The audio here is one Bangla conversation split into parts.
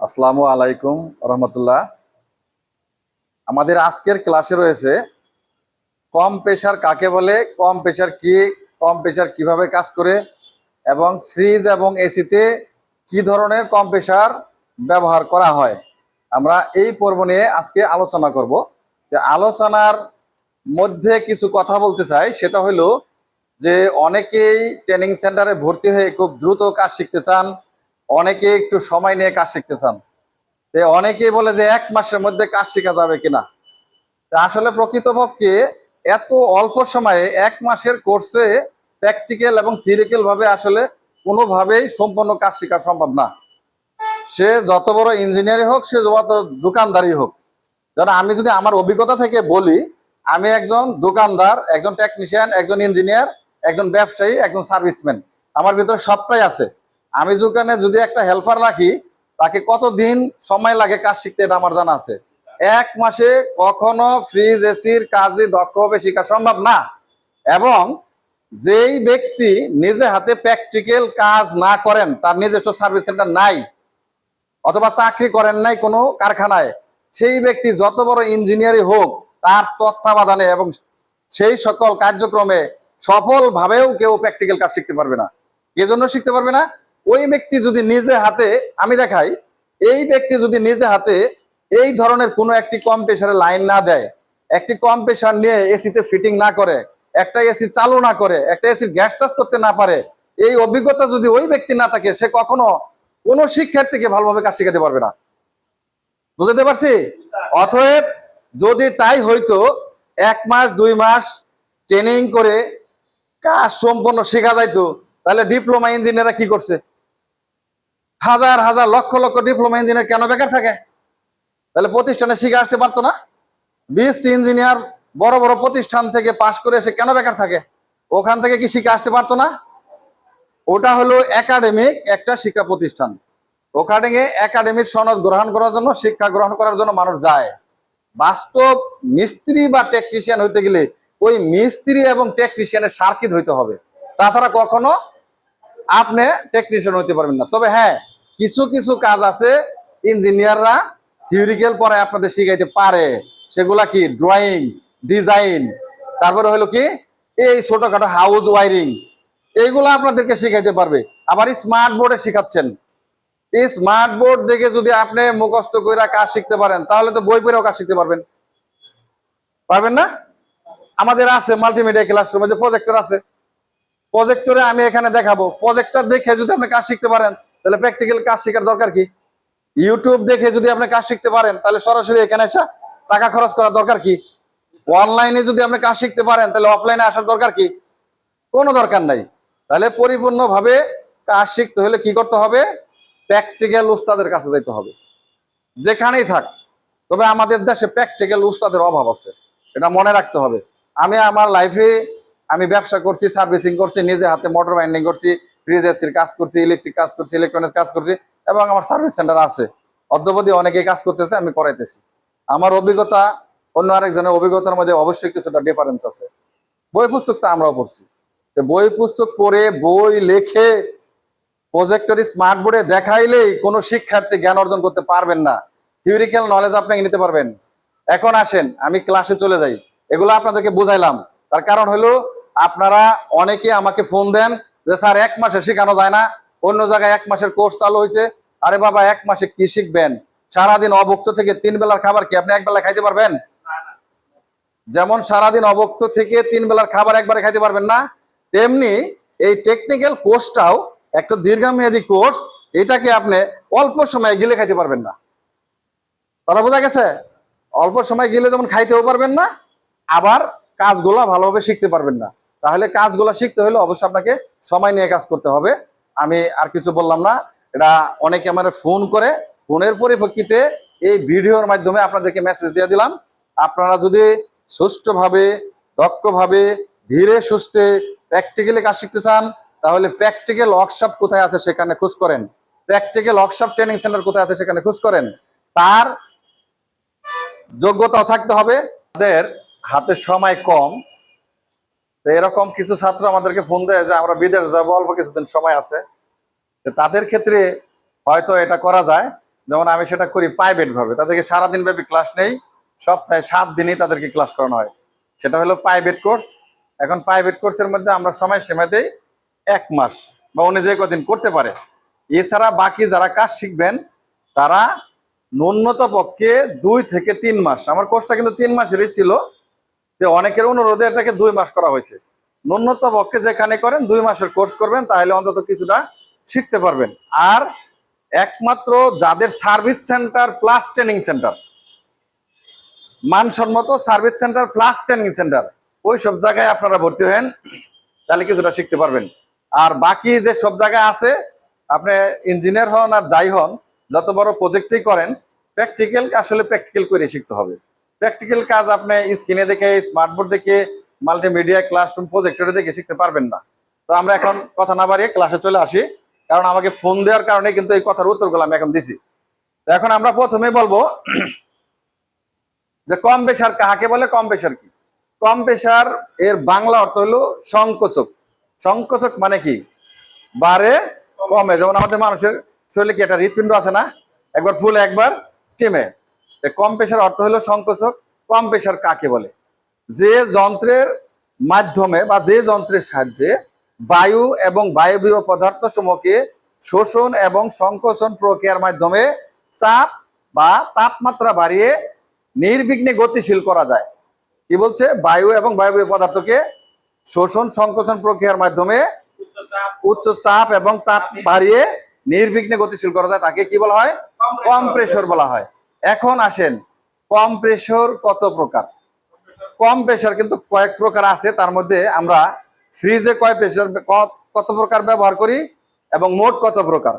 আসসালামু আলাইকুম রহমতুল্লাহ। আমাদের আজকের ক্লাসে রয়েছে, কম প্রেশার কাকে বলে, কম প্রেশার কি, কম প্রেশার কীভাবে কাজ করে, এবং ফ্রিজ এবং এসিতে কি ধরনের কম প্রেশার ব্যবহার করা হয়। আমরা এই পর্ব নিয়ে আজকে আলোচনা করব। যে আলোচনার মধ্যে কিছু কথা বলতে চাই, সেটা হলো যে অনেকেই ট্রেনিং সেন্টারে ভর্তি হয়ে খুব দ্রুত কাজ শিখতে চান অনেকে একটু সময় নিয়ে কাজ শিখতে চান। অনেকেই বলে যে এক মাসের মধ্যে কাজ শেখা যাবে কিনা। আসলে প্রকৃতপক্ষে এত অল্প সময়ে এক মাসের কোর্সে প্র্যাকটিক্যাল এবং থিওরিক্যাল ভাবে আসলে কোনোভাবেই সম্পূর্ণ কাজ শেখা সম্ভব না। সে যত বড় ইঞ্জিনিয়ারই হোক, সে যত দোকানদারই হোক। যেন আমি যদি আমার অভিজ্ঞতা থেকে বলি, আমি একজন দোকানদার, একজন টেকনিশিয়ান একজন ইঞ্জিনিয়ার একজন ব্যবসায়ী, একজন সার্ভিসম্যান আমার ভিতরে সবটাই আছে। আমি দোকানে যদি একটা হেল্পার রাখি, তাকে কতদিন সময় লাগে কাজ শিখতে এটা আমার জানা আছে। এক মাসে কখনো ফ্রিজ এসির কাজে দক্ষভাবে শেখা সম্ভব না। এবং যেই ব্যক্তি নিজে হাতে প্র্যাকটিক্যাল কাজ না করেন, তার নিজস্ব সার্ভিস সেন্টার নাই, অথবা চাকরি করেন নাই কোনো কারখানায়, সেই ব্যক্তি যত বড় ইঞ্জিনিয়ারই হোক, তার তত্ত্বাবধানে এবং সেই সকল কার্যক্রমে সফলভাবেও কেউ প্র্যাকটিক্যাল কাজ শিখতে পারবে না। কে জন্য শিখতে পারবে না? ওই ব্যক্তি যদি নিজে হাতে, আমি দেখাই, এই ব্যক্তি যদি নিজে হাতে এই ধরনের কোনো একটি কম প্রেশারের লাইন না দেয়, একটি কম প্রেশার নিয়ে এসিতে ফিটিং না করে, একটা এসি চালু না করে, একটা এসির গ্যাস চার্জ করতে না পারে, এই অভিজ্ঞতা যদি ওই ব্যক্তি না থাকে, সে কখনো কোনো শিক্ষার্থীকে ভালোভাবে কাজ শেখাতে পারবে না। বুঝতে পারছি? অতএব যদি তাই হইতো, এক মাস, দুই মাস ট্রেনিং করে কাজ সম্পূর্ণ শেখা যাইতো, তাহলে ডিপ্লোমা ইঞ্জিনিয়াররা কি করছে? হাজার হাজার, লক্ষ লক্ষ ডিপ্লোমা ইঞ্জিনিয়ার কেন বেকার থাকে? তাহলে প্রতিষ্ঠানে শিখে আসতে পারতো না? বিএসসি ইঞ্জিনিয়ার বড় বড় প্রতিষ্ঠান থেকে পাশ করে এসে কেন বেকার থাকে? ওখান থেকে কি শিখে আসতে পারতো না? ওটা হলো একাডেমিক একটা শিক্ষা প্রতিষ্ঠান। ওখানে একাডেমিক সনদ গ্রহণ করার জন্য, শিক্ষা গ্রহণ করার জন্য মানুষ যায়। বাস্তব মিস্ত্রি বা টেকনিশিয়ান হইতে গেলে ওই মিস্ত্রি এবং টেকনিশিয়ানের সার্কিট হইতে হবে। তাছাড়া কখনো আপনি টেকনিশিয়ান হইতে পারবেন না। তবে হ্যাঁ কিছু কিছু কাজ আছে ইঞ্জিনিয়াররা থিওরিক্যাল পরে আপনাদের শিখাইতে পারে। সেগুলা কি? ড্রয়িং ডিজাইন তারপরে হলো কি? এই ছোটখাটো হাউস ওয়ারিং এইগুলো আপনাদেরকে শিখাইতে পারবে। আবার স্মার্ট বোর্ডে শিখাচ্ছেন। এই স্মার্ট বোর্ড দেখে যদি আপনি মুখস্থ করে কাজ শিখতে পারেন, তাহলে তো বই পড়েও কাজ শিখতে পারবেন। পারবেন না? আমাদের আছে মাল্টিমিডিয়া ক্লাসরুমে যে প্রজেক্টর আছে। প্রজেক্টরে আমি এখানে দেখাবো। প্রজেক্টর দেখে যদি আপনি কাজ শিখতে পারেন তাহলে প্র্যাকটিক্যাল কাজ শেখার দরকার কি? ইউটিউব দেখে যদি আপনি কাজ শিখতে পারেন, তাহলে সরাসরি এখানে এসে টাকা খরচ করার দরকার কি? অনলাইনে যদি আপনি কাজ শিখতে পারেন, তাহলে অফলাইনে আসার দরকার কি? কোনো দরকার নাই। তাহলে পরিপূর্ণভাবে কাজ শিখতে হলে কি করতে হবে? প্র্যাকটিক্যাল উস্তাদের কাছে যেতে হবে। যেখানেই থাক, তবে আমাদের দেশে প্র্যাকটিক্যাল উস্তাদের অভাব আছে। এটা মনে রাখতে হবে। আমি আমার লাইফে আমি ব্যবসা করছি সার্ভিসিং করছি, নিজে হাতে মোটর বাইন্ডিং করছি ফ্রিজ কাজ করছি ইলেকট্রিক কাজ করছি ইলেকট্রনিক্স কাজ করছি, এবং আমার সার্ভিস সেন্টার আছে। অদ্যবধি অনেকেই কাজ করতেছে, আমি করাইতেছি। আমার অভিজ্ঞতা, অন্য আরেকজনের অভিজ্ঞতার মধ্যে অবশ্যই কিছুটা ডিফারেন্স আছে। বই পুস্তক তো আমরাও পড়ছি। বই পুস্তক পড়ে, বই লেখে প্রজেক্টরি স্মার্ট বোর্ডে দেখাইলেই কোনো শিক্ষার্থী জ্ঞান অর্জন করতে পারবেন না। থিওরিক্যাল নলেজ আপনাকে নিতে পারবেন। এখন আসেন, আমি ক্লাসে চলে যাই। এগুলো আপনাদেরকে বুঝাইলাম। তার কারণ হলো, আপনারা অনেকে আমাকে ফোন দেন যে স্যার এক মাসে শেখানো যায় না, অন্য জায়গায় এক মাসের কোর্স চালু হয়েছে। আরে বাবা, এক মাসে কি শিখবেন? সারাদিন অভুক্ত থেকে তিন বেলার খাবার কি আপনি এক বেলা খাইতে পারবেন? যেমন সারাদিন অভুক্ত থেকে তিন বেলার খাবার একবারে খাইতে পারবেন না, তেমনি এই টেকনিক্যাল কোর্সটাও একটা দীর্ঘমেয়াদী কোর্স এটাকে আপনি অল্প সময়ে গিলে খাইতে পারবেন না। কথা বোঝা গেছে? অল্প সময় গেলে যেমন খাইতেও পারবেন না, আবার কাজগুলা ভালোভাবে শিখতে পারবেন না। তাহলে কাজগুলো শিখতে হলে অবশ্যই আপনাকে সময় নিয়ে কাজ করতে হবে। আমি আর কিছু বললাম না। এটা অনেকে আমার ফোন করে, ফোনের পরিপ্রেক্ষিতে এই ভিডিওর মাধ্যমে আপনাদেরকে মেসেজ দিয়ে দিলাম। আপনারা যদি সুষ্ঠুভাবে, দক্ষভাবে, ধীরে সুস্থে প্র্যাকটিক্যালি কাজ শিখতে চান, তাহলে প্র্যাকটিক্যাল ওয়ার্কশপ কোথায় আছে সেখানে খোঁজ করেন। প্র্যাকটিক্যাল ওয়ার্কশপ ট্রেনিং সেন্টার কোথায় আছে সেখানে খোঁজ করেন। তার যোগ্যতা থাকতে হবে। তাদের হাতে সময় কম তো এরকম কিছু ছাত্র আমাদেরকে ফোন দেয় যে, আমরা বিদেশ যাব, অল্প কিছুদিন সময় আছে। তাদের ক্ষেত্রে হয়তো এটা করা যায়। যেমন আমি সেটা করি প্রাইভেট ভাবে। তাদেরকে সারাদিন ব্যাপী ক্লাস নেই। সপ্তাহে সাত দিনই তাদেরকে ক্লাস করানো হয়। সেটা হলো প্রাইভেট কোর্স এখন প্রাইভেট কোর্সের মধ্যে আমরা সময় সীমা দেই এক মাস বা উনি যে কদিন করতে পারে। এছাড়া বাকি যারা কাজ শিখবেন, তারা ন্যূনত পক্ষে দুই থেকে তিন মাস। আমার কোর্সটা কিন্তু তিন মাসেরই ছিল। যে অনেকের অনুরোধে এটাকে দুই মাস করা হয়েছে। ন্যূনত পক্ষে যেখানে করেন, দুই মাসের কোর্স করবেন, তাহলে অন্তত কিছুটা শিখতে পারবেন। আর একমাত্র যাদের service centre plus training centre, মানসম্মত service centre plus training centre ওই সব জায়গায় আপনারা ভর্তি হন তাহলে কিছুটা শিখতে পারবেন। আর বাকি যে সব জায়গায় আছে, আপনি ইঞ্জিনিয়ার হন আর যাই হন, যত বড় প্রজেক্টই করেন প্র্যাকটিক্যাল আসলে প্র্যাকটিক্যাল করে শিখতে হবে। প্র্যাকটিক্যাল কাজ আপনি স্ক্রিনে দেখে স্মার্টবোর্ড দেখে মাল্টিমিডিয়া ক্লাসরুম প্রজেক্টরে দেখে শিখতে পারবেন না। তো আমরা এখন কথা না বাড়িয়ে ক্লাসে চলে আসি, কারণ আমাকে ফোন দেওয়ার কারণে কিন্তু এই কথার উত্তরগুলো আমি এখন দিছি। তো এখন আমরা প্রথমে বলব যে কম পেশার কাহাকে বলে, কম পেশার কি? কম পেশার এর বাংলা অর্থ হলো সংকোচক। সংকোচক মানে কি? বারে কমে। যেমন আমাদের মানুষের শরীরে কি একটা হৃৎপিণ্ড আছে না? একবার ফুলে, একবার চেমে। কম পেশার অর্থ হলো সংকোচক, কম পেশার কাকে বলে? যে যন্ত্রের মাধ্যমে বা যে যন্ত্রের সাহায্যে বায়ু এবং বায়বীয় পদার্থ সমূহকে শোষণ এবং সংকোচন প্রক্রিয়ার মাধ্যমে চাপ বা তাপমাত্রা বাড়িয়ে নির্বিঘ্নে গতিশীল করা যায়। কি বলছে? বায়ু এবং বায়বীয় পদার্থকে শোষণ, সংকোচন প্রক্রিয়ার মাধ্যমে উচ্চ চাপ এবং তাপ বাড়িয়ে নির্বিঘ্নে গতিশীল করা যায়। তাকে কি বলা হয়? কম প্রেশর বলা হয়। এখন আসেন, কম প্রেশর কত প্রকার? কম প্রেশার কিন্তু কয়েক প্রকার আছে, তার মধ্যে আমরা ফ্রিজে কয় প্রেশার কত প্রকার ব্যবহার করি এবং মোট কত প্রকার?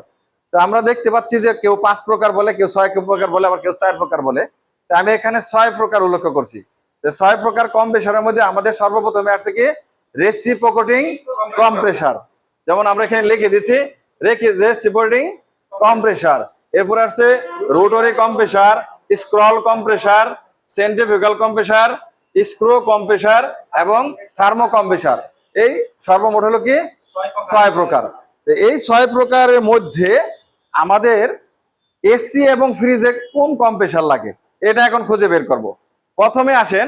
তো আমরা দেখতে পাচ্ছি যে কেউ পাঁচ প্রকার বলে, কেউ ছয় প্রকার বলে, আবার কেউ চার প্রকার বলে। তো আমি এখানে ছয় প্রকার উল্লেখ করছি। তো ছয় প্রকার কম প্রেশারের মধ্যে আমাদের সর্বপ্রথমে আসছে কি? রেসিপ্রোকেটিং কম প্রেশার যেমন আমরা এখানে লিখে দিছি রেখে রেসিপ্রোকেটিং কম প্রেশার এরপর আসছে rotary compressor scroll compressor centrifugal কম স্ক্রো কম্প্রেসার এবং থার্মো কম্প্রেসার এই সর্বমোট হলো কি? ছয় প্রকার। এই ছয় প্রকারের মধ্যে আমাদের এসি এবং ফ্রিজে কোন কম্প্রেসার লাগে? এটা এখন খুঁজে বের করব। প্রথমে আসেন,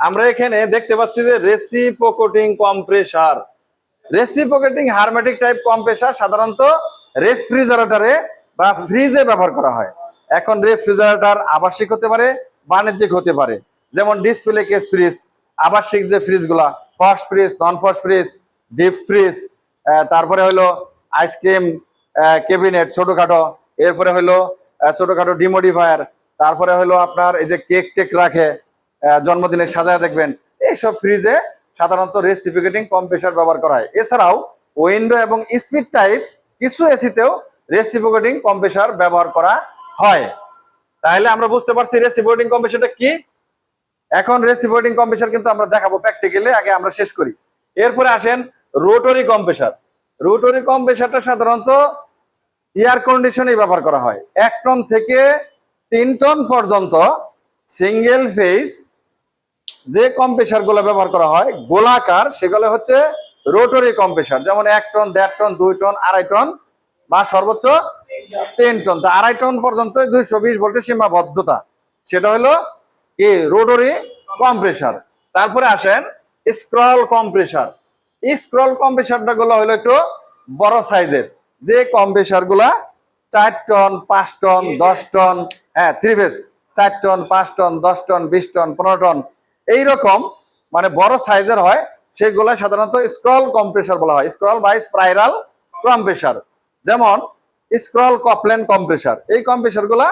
আমরা এখানে দেখতে পাচ্ছি যে reciprocating compressor reciprocating hermetic type compressor সাধারণত রেফ্রিজারেটরে বা ফ্রিজে ব্যবহার করা হয়। এখন রেফ্রিজারেটর আবাসিক হতে পারে, বাণিজ্যিক হতে পারে। যেমন ডিসপ্লে কেস ফ্রিজ আবাসিক যে ফ্রিজগুলা fast fridge non fast fridge deep fridge তারপরে হলো আইসক্রিম কেবিনেট ছোটখাটো, এরপরে হলো ছোটখাটো ডিমোডিফায়ার তারপরে হলো আপনার এই যে কেক টেক রাখে জন্মদিনে সাজায় দেখবেন, এইসব ফ্রিজে সাধারণত রেসিপিকেটিং কম্প্রেসার ব্যবহার করা হয়। এছাড়াও উইন্ডো এবং স্পিড টাইপ কিছু এসিতেও রেসিপিকেটিং কম্প্রেসার ব্যবহার করা হয়। তাহলে আমরা বুঝতে পারছি রেসিপিকেটিং কম্প্রেসারটা কি? এখন রেসিপিকেটিং কম্প্রেসার কিন্তু আমরা দেখাবো প্র্যাকটিক্যালি আগে আমরা শেষ করি। এরপরে আসেন রোটরি কম্প্রেসার রোটরি কম্প্রেসারটা সাধারণত এয়ার কন্ডিশনে ব্যবহার করা হয়। এক টন থেকে তিন টন পর্যন্ত সিঙ্গেল ফেজ যে কম্প্রেসারগুলো ব্যবহার করা হয়, গোলাকার, সেগুলো হচ্ছে রোটরি কম্প্রেসার যেমন এক টন দেড় টন দুই টন আড়াই টন বা সর্বোচ্চ তিন টন। তো আড়াই টন পর্যন্ত দুইশো বিশ ভোল্টের সীমাবদ্ধতা। সেটা হলো কি? Rotary compressor. তারপরে আসেন স্ক্রল কম্প্রেসার। স্ক্রল কম্প্রেসারটা গুলো হলো একটু বড় সাইজের। যে কম্প্রেসারগুলা চার টন, পাঁচ টন, দশ টন হ্যাঁ থ্রি চার টন, পাঁচ টন, দশ টন, বিশ টন, পনেরো টন, এইরকম মানে বড় সাইজের হয়, সেগুলা সাধারণত স্ক্রল কম্প্রেসার বলা হয়। স্ক্রল বা স্পাইরাল কম্প্রেসার। যেমন স্ক্রল কপলেন কম্প্রেসার এই কম্প্রেসারগুলা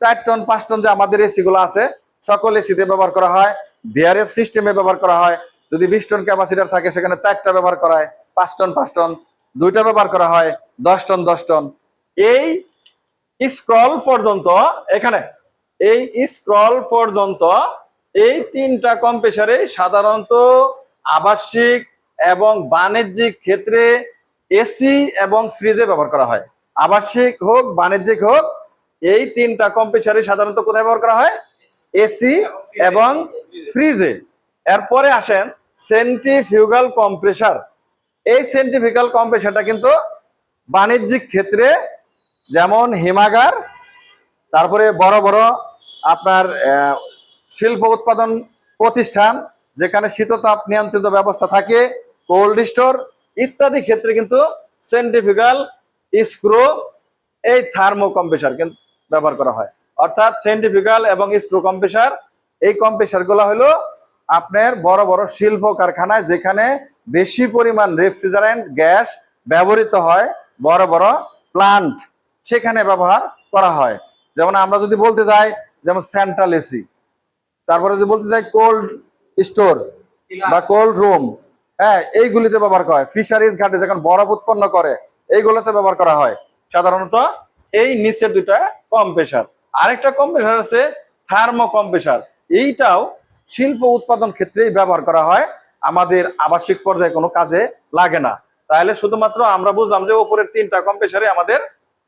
চার টন, পাঁচ টন যে আমাদের এসি গুলো আছে, সকল এসিতে ব্যবহার করা হয়। বিআরএফ সিস্টেমে ব্যবহার করা হয়। যদি বিশ টন ক্যাপাসিটার থাকে, সেখানে চারটা ব্যবহার করা হয়। পাঁচ টন পাঁচ টন। দুইটা ব্যবহার করা হয়, দশ টন দশ টন। এই স্ক্রল পর্যন্ত, এখানে, এই স্ক্রল পর্যন্ত, এই তিনটা কম্প্রেসারে সাধারণত আবাসিক এবং বাণিজ্যিক ক্ষেত্রে এসি এবং ফ্রিজে ব্যবহার করা হয়। আবাসিক হোক, বাণিজ্যিক হোক, এই তিনটা কম্প্রেসারে সাধারণত কোথায় ব্যবহার করা হয়? এসি এবং ফ্রিজে এরপরে আসেন সেন্ট্রিফিউগাল কম্প্রেসার এই সেন্ট্রিফিউগাল কম্প্রেসারটা কিন্তু বাণিজ্যিক ক্ষেত্রে যেমন হিমাগার, তারপরে বড় বড় আপনার শিল্প উৎপাদন প্রতিষ্ঠান, যেখানে শীততাপ নিয়ন্ত্রিত ব্যবস্থা থাকে কোল্ড স্টোর ইত্যাদি ক্ষেত্রে কিন্তু সেন্ট্রিফিউগাল স্ক্রু এই থার্মো কম্প্রেসার কিন্তু ব্যবহার করা হয়। অর্থাৎ সেন্ট্রিফিউগাল এবং স্ক্রু কম্প্রেসার এই কম্প্রেসারগুলো হলো আপনার বড় বড় শিল্প কারখানায় যেখানে বেশি পরিমাণ রেফ্রিজারেন্ট গ্যাস ব্যবহৃত হয় বড় বড় প্লান্ট সেখানে ব্যবহার করা হয়। যেমন আমরা যদি বলতে যাই যেমন সেন্ট্রাল এসি তারপরে যদি বলতে যাই কোল্ড স্টোর বা কোল্ড রুম হ্যাঁ এইগুলিতে ব্যবহার করা হয়। ফিশারিজ ঘাটে যখন বরফ উৎপন্ন করে, এইগুলোতে ব্যবহার করা হয়। সাধারণত এই নিচের দুটা কম্প্রেসার আরেকটা কম্প্রেসার আছে থার্মো কম্প্রেসার এইটাও শিল্প উৎপাদন ক্ষেত্রেই ব্যবহার করা হয়। আমাদের আবাসিক পর্যায়ে কোনো কাজে লাগে না। তাহলে শুধুমাত্র আমরা বুঝলাম যে উপরের তিনটা কম্প্রেসারে আমাদের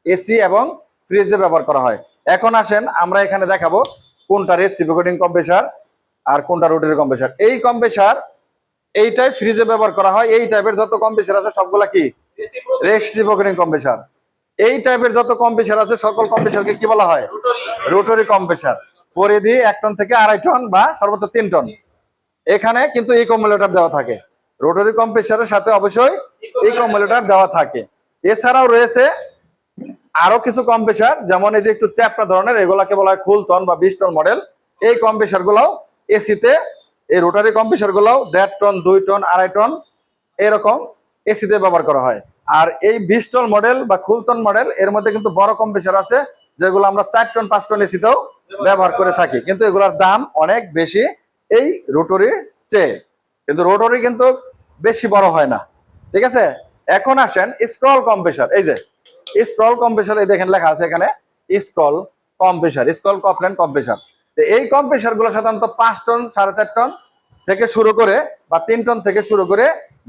এসি এবং ফ্রিজে ব্যবহার করা হয়। এখন আসেন, আমরা এখানে দেখাবো কোনটা রেসিপিকোটিং কম্প্রেসার আর কোনটা রোটারি কম্প্রেসার এই কম্প্রেসার এইটাই ফ্রিজে ব্যবহার করা হয়। এই টাইপের যত কম্প্রেসার আছে, সবগুলা কি? কম্প্রেসার এই টাইপের যত কম্প্রেসার আছে, সকল কম্প্রেসারকে কি বলা হয়? রোটারি কম্প্রেসার পরিধি এক টন থেকে আড়াই টন বা সর্বোচ্চ তিন টন এখানে কিন্তু এই কম্পিউটার দেওয়া থাকে। রোটারি কম্প্রেসারের সাথে অবশ্যই এই কম্পিউটার দেওয়া থাকে। এছাড়াও রয়েছে আরও কিছু কম্প্রেসার যেমন এই যে একটু চ্যাপটা ধরনের, এগুলাকে বলা হয় ফুল টন বা বিশ টন মডেল এই কম্প্রেসার গুলাও এসিতে এই রোটারি কম্প্রেসার গুলাও দেড় টন, দুই টন, আড়াই টন এরকম এসিতে ব্যবহার করা হয়। আর এই বিশ টন মডেল বা খুলটন মডেল, এর মধ্যে কিন্তু বড় কম্প্রেসার আছে, যেগুলো আমরা চার টন, পাঁচ টন এসিতেও ব্যবহার করে থাকি। কিন্তু এগুলোর দাম অনেক বেশি এই রোটরির চেয়ে। কিন্তু রোটরি কিন্তু বেশি বড় হয় না। ঠিক আছে? এখন আসেন স্ক্রল কম্প্রেসার এই যে, স্ক্রল কম্প্রেসার এই দেখেন লেখা আছে এখানে, scroll compressor scroll Copeland compressor এই কম্প্রেসারগুলো সাধারণত পাঁচ টন, সাড়ে চার টন থেকে শুরু করে বা তিন টন থেকে শুরু করে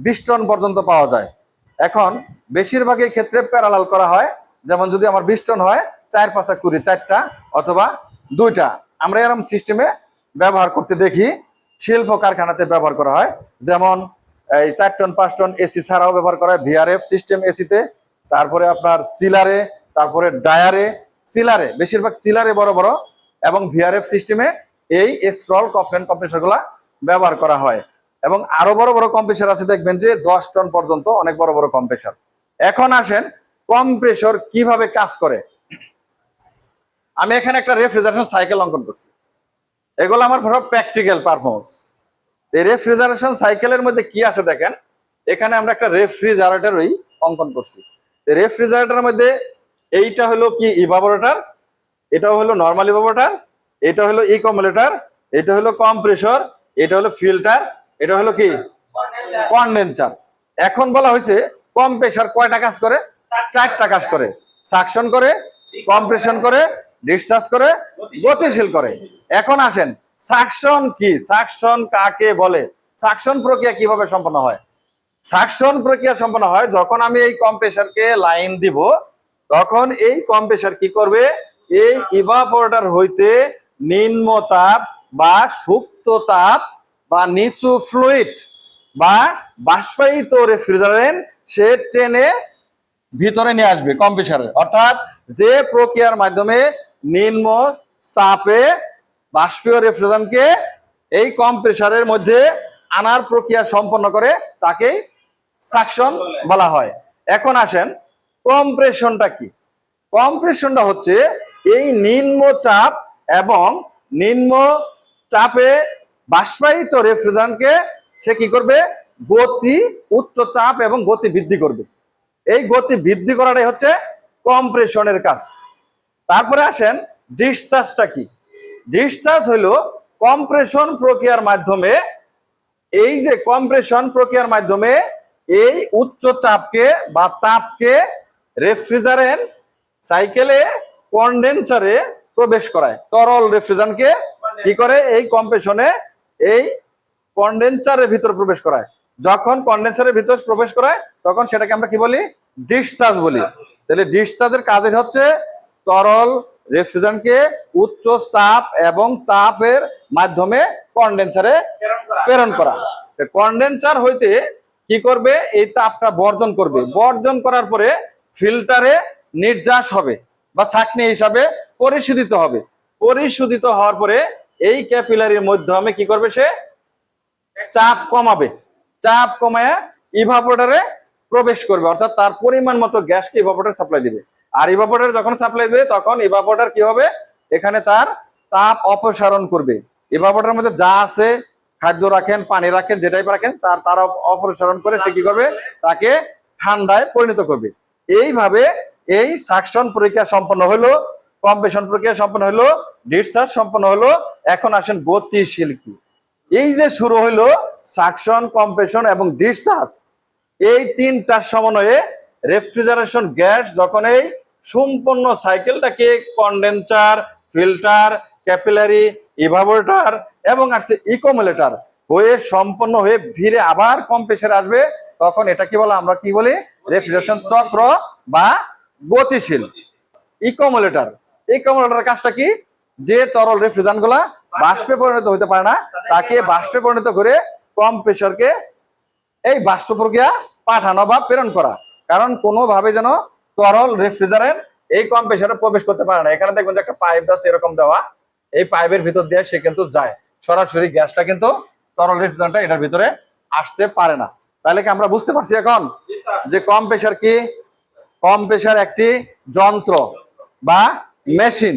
বিশ টন পর্যন্ত পাওয়া যায়। এখন বেশিরভাগই ক্ষেত্রে প্যারালাল করা হয়। যেমন যদি আমার বিশ টন হয়, চার, পাঁচা কুড়ি, চারটা অথবা দুইটা। আমরা এরকম সিস্টেমে ব্যবহার করতে দেখি, শিল্প কারখানাতে ব্যবহার করা হয়। যেমন এই চার টন, পাঁচ টন এসি ছাড়াও ব্যবহার করা হয়। ভিআরএফ সিস্টেম এসিতে তারপরে আপনার সিলারে তারপরে ডায়ারে সিলারে বেশিরভাগ সিলারে বড় বড় এবং ভিআরএফ সিস্টেমে এই স্ক্রল কম্প্রেসারগুলা ব্যবহার করা হয়। এবং আরও বড় বড় কম্প্রেসার আছে, দেখবেন যে দশ টন পর্যন্ত অনেক বড় বড় কম্প্রেসার এখন আসেন কম্প্রেসর কীভাবে কাজ করে। আমি এখানে একটা রেফ্রিজারেশন সাইকেল অঙ্কন করছি। এগুলো আমার ধরো প্র্যাকটিক্যাল পারফরমেন্স এই রেফ্রিজারেশন সাইকেলের মধ্যে কি আছে দেখেন? এখানে আমরা একটা রেফ্রিজারেটরই অঙ্কন করছি। রেফ্রিজারেটরের মধ্যে এইটা হলো কি ইভাবোরেটর এটাও হলো নর্মাল ইভাবোরেটর এটা হলো ইকমুলেটর এটা হলো কম্প্রেসর এটা হলো ফিল্টার এটা হলো কি? কন্ডেন্সার এখন বলা হয়েছে কম্প্রেসার কয়টা কাজ করে? চারটা কাজ করে। সাকশন করে কম্প্রেশন করে ডিসচার্জ করে, গতিশীল করে। এখন আসেন সাকশন কি? সাকশন কাকে বলে? সাকশন প্রক্রিয়া কীভাবে সম্পন্ন হয়? সাকশন প্রক্রিয়া সম্পন্ন হয় যখন আমি এই কম্প্রেসারকে লাইন দিব, তখন এই কম্প্রেসার কি করবে? এই ইভাপোরেটর হইতে নিম্ন তাপ বা সুপ্ত তাপ বা নিচু ফ্লুইড বা বাষ্পায়িত রেফ্রিজারেন্ট সে টেনে ভিতরে নিয়ে আসবে কম্প্রেসারে অর্থাৎ যে প্রক্রিয়ার মাধ্যমে নিম্ন চাপে বাষ্পীয় রেফ্রিজারেন্টকে এই কম্প্রেসারের মধ্যে আনার প্রক্রিয়া সম্পন্ন করে, তাকে সাকশন বলা হয়। এখন আসেন কম্প্রেশনটা কি? কম্প্রেশনটা হচ্ছে এই নিম্ন চাপ এবং নিম্ন চাপে বাষ্পায়িত রেফ্রিজারেন্টকে সে কি করবে? গতি, উচ্চ চাপ এবং গতি বৃদ্ধি করবে। এই গতি বৃদ্ধি করাটাই হচ্ছে কম্প্রেশনের কাজ। তারপরে আসেন ডিসচার্জটা কি? ডিসচার্জ হলো কম্প্রেশন প্রক্রিয়ার মাধ্যমে, এই যে কম্প্রেশন প্রক্রিয়ার মাধ্যমে এই উচ্চ চাপকে বা তাপকে রেফ্রিজারেন্ট সাইকেলে কন্ডেন্সারে প্রবেশ করায়। তরল রেফ্রিজারেন্টকে কি করে? এই কম্প্রেশনে এই কন্ডেন্সারের ভিতর প্রবেশ করায়। যখন কন্ডেন্সারের ভিতর প্রবেশ করায়, তখন সেটাকে আমরা কি বলি? ডিসচার্জ বলি। তাহলে ডিসচার্জের কাজে হচ্ছে তরল রেফ্রিজারেন্টকে উচ্চ চাপ এবং তাপের মাধ্যমে কন্ডেন্সারে প্রেরণ করা। কন্ডেন্সার হইতে কি করবে? এই তাপটা বর্জন করবে। বর্জন করার পরে ফিল্টারে নির্যাস হবে। বা ছাকনি হিসাবে পরিশোধিত হবে। পরিশোধিত হওয়ার পরে এই ক্যাপিলারির মাধ্যমে কি করবে সে? চাপ কমাবে। চাপ কমায় ইভাপোরেটরে প্রবেশ করবে। অর্থাৎ তার পরিমাণ মতো গ্যাসকে ইভাপোরেটর সাপ্লাই দিবে। আর ইভাপোরেটর যখন সাপ্লাই দিবে, তখন ইভাপোরেটর কি হবে? এখানে তার তাপ অপসারণ করবে। ইভাপোরেটরের মধ্যে যা আছে, খাদ্য রাখেন, পানি রাখেন যেটাই রাখেন, তার তার অপসারণ করে সে কি করবে? তাকে ঠান্ডায় পরিণত করবে। এইভাবে এই সাকশন প্রক্রিয়া সম্পন্ন হলো কম্প্রেশন প্রক্রিয়া সম্পন্ন হলো ডিসচার্জ সম্পন্ন হলো এখন আসেন গতিশীল কি? এই যে শুরু হলো সাকশন কম্প্রেশন এবং ডিসচার্জ এই তিনটার সমন্বয়ে রেফ্রিজারেশন গ্যাস যখন এই সম্পূর্ণ সাইকেলটাকে কন্ডেন্সার ফিল্টার ক্যাপিলারি ইভাবোরেটর এবং আসছে ইকোমুলেটর হয়ে সম্পন্ন হয়ে ভিড়ে আবার কম প্রেসারে আসবে তখন এটা কি বলে আমরা কি বলি? রেফ্রিজারেশন চক্র বা গতিশীল। ইকোমুলেটর ইকোমুলেটর কাজটা কি? যে তরল রেফ্রিজারেন্টগুলা বাষ্পে পরিণত হতে পারে না তাকে বাষ্পে পরিণত করে কম প্রেসারকে এই বাষ্প প্রক্রিয়া পাঠানো বা প্রেরণ করা। কারণ কোনোভাবে যেন তরল রেফ্রিজারেন্ট এই কম প্রেসারে প্রবেশ করতে পারে না। এখানে দেখবেন যে একটা পাইপ আছে এরকম দেওয়া। এই পাইপের ভিতর দিয়ে সে কিন্তু যায়। সরাসরি গ্যাসটা কিন্তু তরল রেফ্রিজারেন্টটা এটার ভিতরে আসতে পারে না। তাহলে কি আমরা বুঝতে পারছি এখন? যে কম প্রেসার কি? কম প্রেসার একটি যন্ত্র বা মেশিন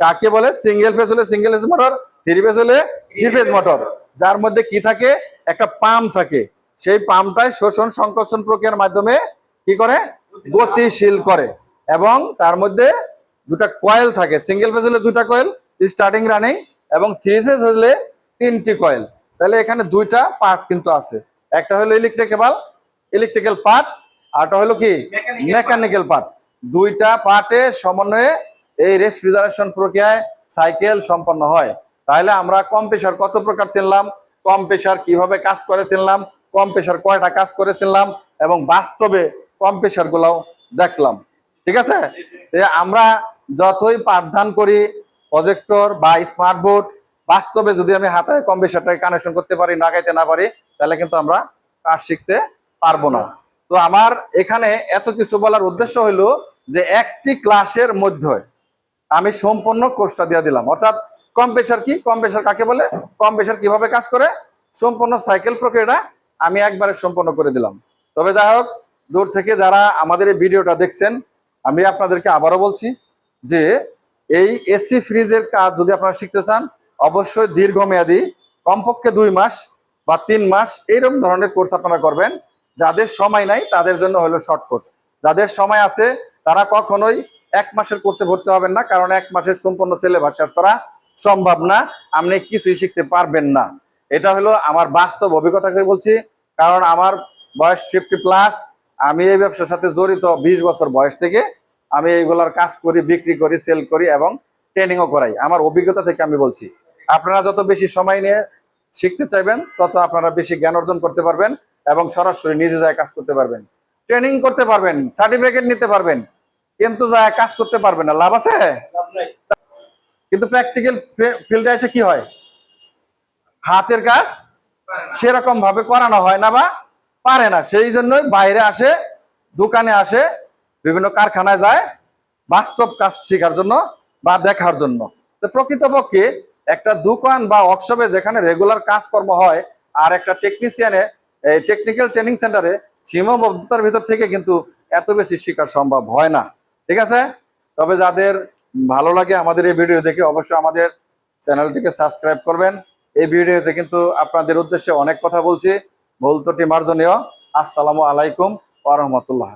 কাকে বলে? সিঙ্গেল ফেজ হলে single phase motor three phase হলে থ্রি ফেজ মোটর যার মধ্যে কি থাকে? একটা পাম্প থাকে। সেই পাম্পটাই শোষণ, সংকোচন প্রক্রিয়ার মাধ্যমে কি করে? গতিশীল করে। এবং তার মধ্যে দুটা কয়েল থাকে। সিঙ্গেল ফেজ হলে দুটা কয়েল স্টার্টিং রানিং এবং থ্রি ফেজ হলে তিনটি কয়েল তাহলে এখানে দুইটা পার্ট কিন্তু আছে। একটা হলো ইলেকট্রিক্যাল ইলেকট্রিক্যাল পার্ট আরটা হলো কি? মেকানিক্যাল পার্ট দুইটা পার্টে সমন্বয়ে এই রেফ্রিজারেশন প্রক্রিয়ায় সাইকেল সম্পন্ন হয়। তাহলে আমরা কম প্রেশার কত প্রকার চিনলাম? কম প্রেশার কীভাবে কাজ করে চিনলাম? কম প্রেশার কয়টা কাজ করে চিনলাম? এবং বাস্তবে কম প্রেশার গুলাও দেখলাম। ঠিক আছে? আমরা যতই পাঠদান করি প্রজেক্টর বা স্মার্ট বোর্ড বাস্তবে যদি আমি হাতে কম কানেকশন করতে পারি লাগাইতে না পারি তাহলে কিন্তু আমরা কাজ শিখতে পারব না। তো আমার এখানে এত কিছু বলার উদ্দেশ্য হলো যে একটি ক্লাসের মধ্যে আমি সম্পূর্ণ কোর্সটা দিয়ে দিলাম। অর্থাৎ কম প্রেশার কি? কম প্রেশার কাকে বলে? কম প্রেশার কীভাবে কাজ করে? সম্পূর্ণ সাইকেল প্রক্রিয়াটা আমি একবারে সম্পন্ন করে দিলাম। তবে যাই হোক, দূর থেকে যারা আমাদের এই ভিডিওটা দেখছেন, আমি আপনাদেরকে আবারও বলছি যে এই এসি ফ্রিজের কাজ যদি আপনারা শিখতে চান, অবশ্যই দীর্ঘমেয়াদী, কমপক্ষে দুই মাস বা তিন মাস এইরকম ধরনের কোর্স আপনারা করবেন। যাদের সময় নাই, তাদের জন্য হলো শর্ট কোর্স যাদের সময় আছে, তারা কখনোই এক মাসের কোর্সে ভর্তি হবেন না, কারণ এক মাসের সম্পূর্ণ সিলেবাস শেষ করা সম্ভব না। আপনি কিছুই শিখতে পারবেন না। এটা হলো আমার বাস্তব অভিজ্ঞতা থেকে বলছি, কারণ আমার বয়স ফিফটি প্লাস আমি এই ব্যবসার সাথে জড়িত বিশ বছর বয়স থেকে, আমি এইগুলার কাজ করি, বিক্রি করি সেল করি এবং ট্রেনিংও করাই। আমার অভিজ্ঞতা থেকে আমি বলছি। আপনারা যত বেশি সময় নিয়ে শিখতে চাইবেন, তত আপনারা বেশি জ্ঞান অর্জন করতে পারবেন। এবং সরাসরি নিজে যায় কাজ করতে পারবেন। ট্রেনিং করতে পারবেন সার্টিফিকেট নিতে পারবেন কিন্তু যায় কাজ করতে পারবেন না। লাভ আছে? কিন্তু প্র্যাকটিক্যাল ফিল্ডে এসে কি হয়? হাতের কাজ সেরকম ভাবে করানো হয় না বা পারে না। সেই জন্যই বাইরে আসে দোকানে আসে বিভিন্ন কারখানায় যায় বাস্তব কাজ শেখার জন্য বা দেখার জন্য। তো প্রকৃতপক্ষে একটা দোকান বা ওয়ার্কশপে যেখানে রেগুলার কাজকর্ম হয় আর একটা টেকনিশিয়ানে এই টেকনিক্যাল ট্রেনিং সেন্টারে সীমাবদ্ধতার ভিতর থেকে কিন্তু এত বেশি শেখা সম্ভব হয় না। ঠিক আছে? তবে যাদের ভালো লাগে আমাদের এই ভিডিও দেখে অবশ্যই আমাদের চ্যানেলটিকে সাবস্ক্রাইব করবেন। এই ভিডিওতে কিন্তু আপনাদের উদ্দেশ্যে অনেক কথা বলছি। ভুল ত্রুটি মার্জনীয়। আসসালামু আলাইকুম ওরহমতুল্লাহ রাহমাতুল্লাহ।